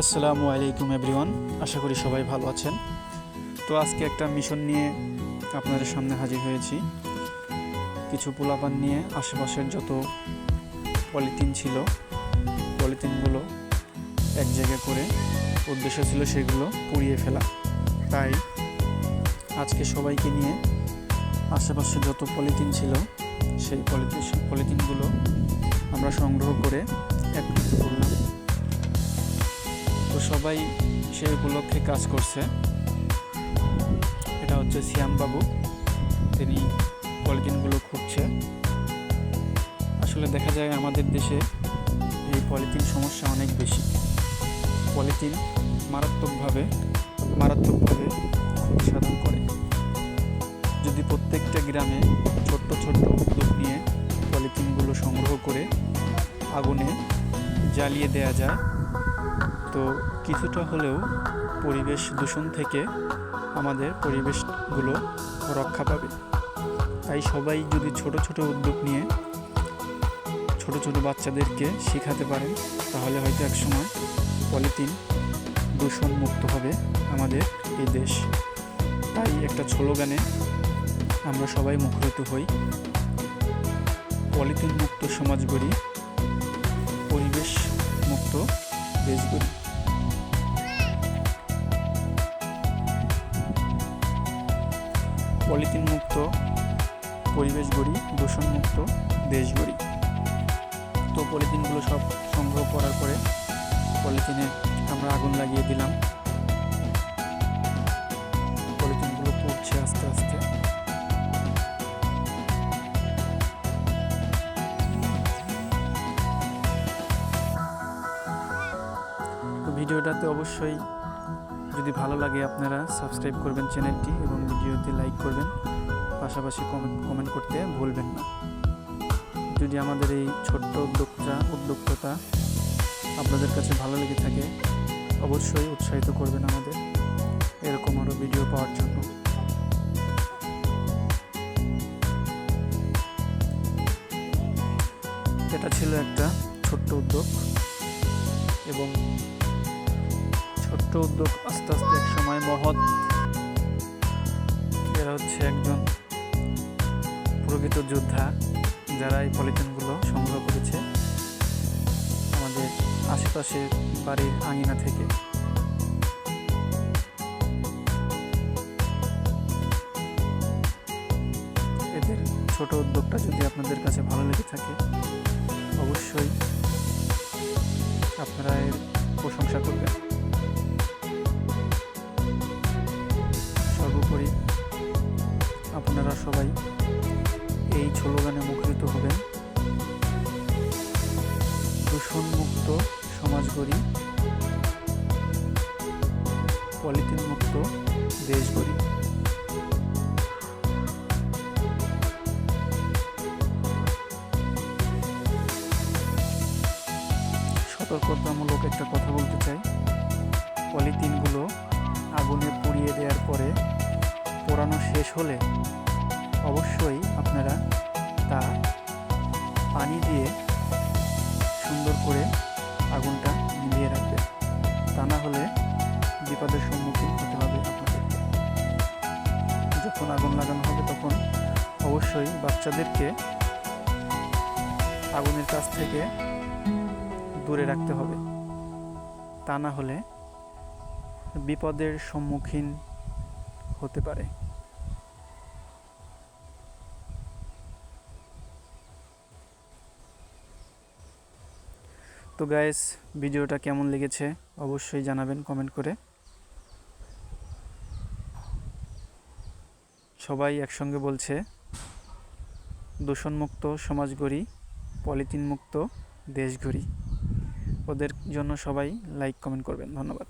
আসসালামু আলাইকুম এভরিওয়ান, আশা করি সবাই ভালো আছেন। তো আজকে একটা মিশন নিয়ে আপনাদের সামনে হাজির হয়েছি। কিছু পোলাপান নিয়ে আশেপাশের যত পলিথিন ছিল, পলিথিনগুলো এক জায়গায় করে উদ্দেশ্য ছিল সেগুলো পুড়িয়ে ফেলা। তাই আজকে সবাইকে নিয়ে আশেপাশে যত পলিথিন ছিল, সেই পলিথিন পলিথিনগুলো আমরা সংগ্রহ করে সবাই সে উপলক্ষে কাজ করছে। এটা হচ্ছে শ্যামবাবু। তিনি পলিথিনগুলো খুঁজছে আসলে দেখা যায় আমাদের দেশে এই পলিথিন সমস্যা অনেক বেশি। পলিথিন মারাত্মকভাবে মারাত্মকভাবে সাধন করে। যদি প্রত্যেকটা গ্রামে ছোট্ট ছোট্ট উদ্যোগ নিয়ে পলিথিনগুলো সংগ্রহ করে আগুনে জ্বালিয়ে দেয়া যায় তো কিছুটা হলেও পরিবেশ দূষণ থেকে আমাদের পরিবেশগুলো রক্ষা পাবে। তাই সবাই যদি ছোট ছোট উদ্যোগ নিয়ে ছোট ছোট বাচ্চাদেরকে শেখাতে পারেন, তাহলে হয়তো একসময় পলিথিন দূষণ মুক্ত হবে আমাদের এই দেশ। তাই একটা স্লোগানে আমরা সবাই মুখরিত হই, পলিথিন মুক্ত সমাজ গড়ি, পরিবেশ মুক্ত দেশ গড়ি। পলিথিন মুক্ত পরিবেশ গড়ি দূষণ মুক্ত দেশ গড়ি তো পলিথিনগুলো সব সংগ্রহ করার পরে পলিথিনে আমরা আগুন লাগিয়ে দিলাম। পলিথিনগুলো পড়ছে আস্তে আস্তে। ভিডিওটাতে অবশ্যই যদি ভালো লাগে আপনারা সাবস্ক্রাইব করবেন চ্যানেলটি এবং ভিডিওতে লাইক করবেন। পাশাপাশি কমেন্ট কমেন্ট করতে ভুলবেন না। যদি আমাদের এই ছোট্ট উদ্যোক্তা উদ্যোক্তা আপনাদের কাছে ভালো লেগে থাকে, অবশ্যই উৎসাহিত করবেন আমাদের। এরকম আরও ভিডিও পাওয়ার জন্য। এটা ছিল একটা ছোট্ট উদ্যোগ এবং ছোট্ট উদ্যোগ আস্তে আস্তে এক সময় মহৎ। এরা হচ্ছে একজন প্রকৃত যোদ্ধা যারা এই পলিথিনগুলো সংগ্রহ করেছে আমাদের আশেপাশের বাড়ির আঙিনা থেকে। এদের ছোট উদ্যোগটা যদি আপনাদের কাছে ভালো লেগে থাকে, অবশ্যই আপনারা এর প্রশংসা করবেন। আপনারা সবাই এই স্লোগানে মুখরিত হবেন। দূষণ মুক্ত সমাজ গড়ি পলিথিন মুক্ত দেশ গড়ি সতর্কতামূলক একটা কথা বলতে চাই। পলিথিনগুলো আগুনে পুড়িয়ে শেষ হলে অবশ্যই আপনারা তা পানি দিয়ে সুন্দর করে আগুনটা নিভিয়ে রাখবেন। তা না হলে বিপদের সম্মুখীন হতে হবে আপনাদেরকে। যখন আগুন লাগানো হবে তখন অবশ্যই বাচ্চাদেরকে আগুনের কাছ থেকে দূরে রাখতে হবে। তা না হলে বিপদের সম্মুখীন হতে পারে। তো গাইস ভিডিওটা কেমন লেগেছে অবশ্যই জানাবেন কমেন্ট করে। সবাই একসঙ্গে বলছে, দূষণমুক্ত সমাজ গড়ি পলিথিন মুক্ত দেশ গড়ি ওদের জন্য সবাই লাইক কমেন্ট করবেন। ধন্যবাদ।